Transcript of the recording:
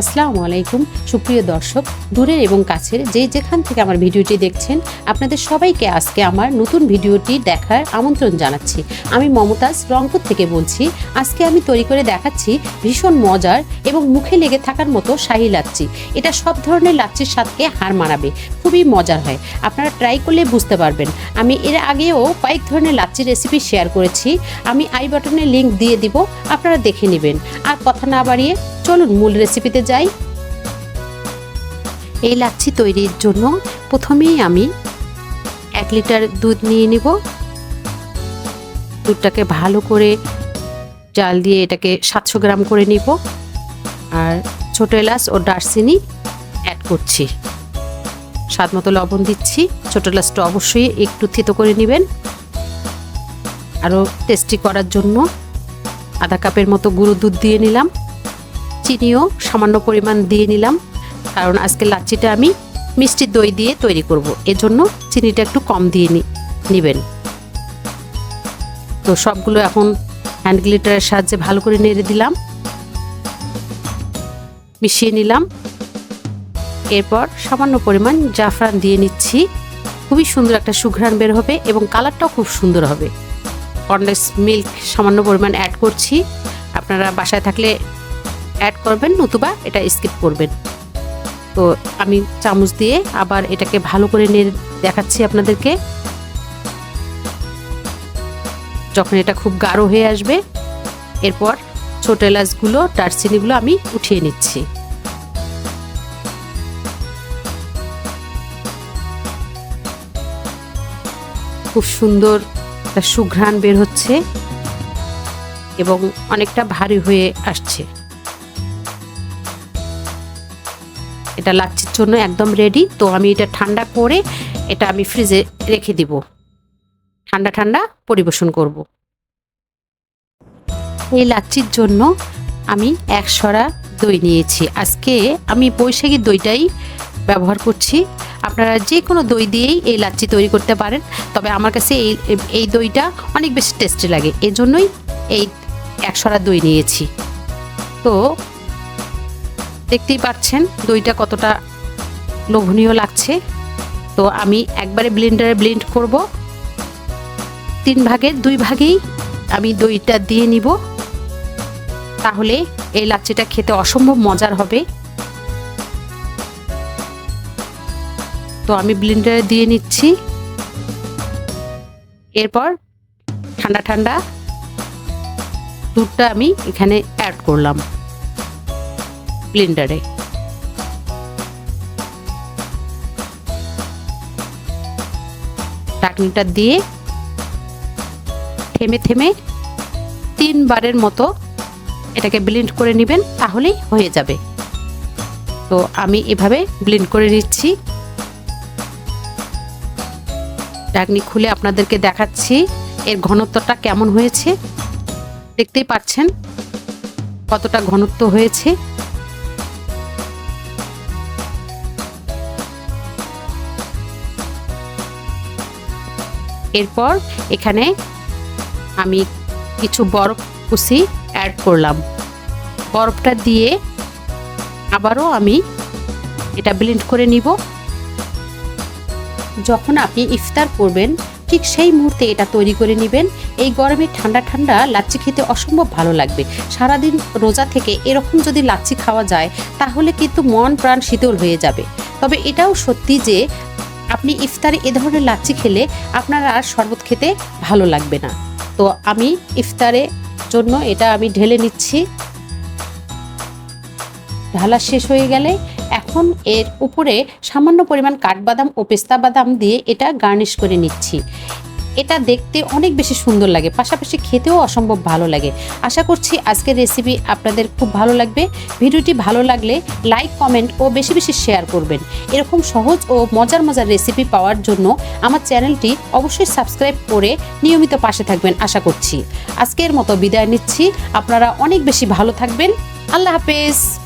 আসসালামু আলাইকুম। সুপ্রিয় দর্শক, দূরের এবং কাছের যে যেখান থেকে আমার ভিডিওটি দেখছেন, আপনাদের সবাইকে আজকে আমার নতুন ভিডিওটি দেখার আমন্ত্রণ জানাচ্ছি। আমি মমতাজ রংপুর থেকে বলছি, আজকে আমি তৈরি করে দেখাচ্ছি ভীষণ মজার এবং মুখে লেগে থাকার মতো শাহি লাচ্ছি। এটা সব ধরনের লাচ্ছির স্বাদকে হার মানাবে, খুবই মজার হয়। আপনারা ট্রাই করলে বুঝতে পারবেন। আমি এর আগেও কয়েক ধরনের লাচ্ছির রেসিপি শেয়ার করেছি। আমি আই বাটনে লিঙ্ক দিয়ে দিব, আপনারা দেখে নেবেন। আর কথা না বাড়িয়ে চলুন মূল রেসিপিতে যাই। এই লাচ্ছি তৈরির জন্য প্রথমেই আমি এক লিটার দুধ নিয়ে নিব। দুধটাকে ভালো করে জাল দিয়ে এটাকে সাতশো গ্রাম করে নিব। আর ছোটো এলাচ ও দারচিনি অ্যাড করছি। স্বাদ মতো লবণ দিচ্ছি। ছোটো এলাচটা অবশ্যই একটু থিতো করে নেবেন। আরও টেস্টি করার জন্য আধা কাপের মতো গুঁড়ো দুধ দিয়ে নিলাম। চিনিও সামান্য পরিমাণ দিয়ে নিলাম। কারণ আজকে লাচ্ছিটা আমি মিষ্টি দই দিয়ে তৈরি করব। এজন্য চিনিটা একটু কম দিয়ে নেবেন। তো সবগুলো এখন হ্যান্ড গ্লিটারের সাহায্যে ভালো করে নেড়ে দিলাম। মিশিয়ে নিলাম। এরপর সামান্য পরিমাণ জাফরান দিয়ে নিচ্ছি। খুবই সুন্দর একটা সুঘ্রাণ বের হবে এবং কালারটাও খুব সুন্দর হবে। কনডেন্স মিল্ক সামান্য পরিমাণ অ্যাড করছি। আপনারা বাসায় থাকলে অ্যাড করবেন নতুবা এটা স্কিপ করবেন। তো আমি চামচ দিয়ে আবার এটাকে ভালো করে নিয়ে দেখাচ্ছি আপনাদেরকে। যখন এটা খুব গাঢ় হয়ে আসবে, এরপর ছোট এলাচগুলো, দারচিনিগুলো আমি উঠিয়ে নিচ্ছি। খুব সুন্দর একটা সুঘ্রাণ বের হচ্ছে এবং অনেকটা ভারী হয়ে আসছে। এটা লাচ্ছির জন্য একদম রেডি তো আমি এটা ঠান্ডা করে এটা আমি ফ্রিজে রেখে দিব। ঠান্ডা ঠান্ডা পরিবেশন করব। এই লাচ্ছির জন্য আমি এক সরা দই নিয়েছি। আজকে আমি বৈশাখী দইটাই ব্যবহার করছি। আপনারা যে কোনো দই দিয়েই এই লাচ্ছি তৈরি করতে পারেন। তবে আমার কাছে এই এই দইটা অনেক বেশি টেস্টি লাগে। এজন্যই এই একশরা দই নিয়েছি। তো দেখতেই পাচ্ছেন দইটা কতটা লোভনীয় লাগছে। তো আমি একবারে ব্লেন্ডারে ব্লেন্ড করব। তিন ভাগের দুই ভাগেই আমি দইটা দিয়ে নিব। তাহলে এই লাচ্ছিটা খেতে অসম্ভব মজার হবে। তো আমি ব্লেন্ডারে দিয়ে নিচ্ছি। এরপর ঠান্ডা ঠান্ডা দুধটা আমি এখানে অ্যাড করলাম। ব্লেন্ডারে টাকনিটা দিয়ে থেমে থেমে তিনবারের মতো এটাকে ব্লেন্ড করে নেবেন, তাহলেই হয়ে যাবে। তো আমি এভাবে ব্লেন্ড করে নিচ্ছি। ডাকনি খুলে আপনাদেরকে দেখাচ্ছি এর ঘনত্বটা কেমন হয়েছে। দেখতেই পাচ্ছেন কতটা ঘনত্ব হয়েছে। এরপর এখানে আমি কিছু বরফ কুচি অ্যাড করলাম। বরফটা দিয়ে আবারও আমি এটা ব্লেন্ড করে নিব। যখন আপনি ইফতার করবেন, ঠিক সেই মুহূর্তে এটা তৈরি করে নেবেন। এই গরমে ঠান্ডা ঠান্ডা লাচ্ছি খেতে অসম্ভব ভালো লাগবে। সারাদিন রোজা থেকে এরকম যদি লাচ্ছি খাওয়া যায়, তাহলে কিন্তু মন প্রাণ শীতল হয়ে যাবে। তবে এটাও সত্যি যে আপনি ইফতারে এ ধরনের লাচ্ছি খেলে আপনার আর শরবত খেতে ভালো লাগবে না। তো আমি ইফতারে জন্য এটা আমি ঢেলে নিচ্ছি। ঢালা শেষ হয়ে গেলে এখন এর উপরে সামান্য পরিমাণ কাঠবাদাম ও পেস্তা বাদাম দিয়ে এটা গার্নিশ করে নিচ্ছি। এটা দেখতে অনেক বেশি সুন্দর লাগে, পাশাপাশি খেতেও অসম্ভব ভালো লাগে। আশা করছি আজকের রেসিপি আপনাদের খুব ভালো লাগবে। ভিডিওটি ভালো লাগলে লাইক কমেন্ট ও বেশি বেশি শেয়ার করবেন। এরকম সহজ ও মজার মজার রেসিপি পাওয়ার জন্য আমার চ্যানেলটি অবশ্যই সাবস্ক্রাইব করে নিয়মিত পাশে থাকবেন আশা করছি। আজকের মতো বিদায় নিচ্ছি। আপনারা অনেক বেশি ভালো থাকবেন। আল্লাহ হাফেজ।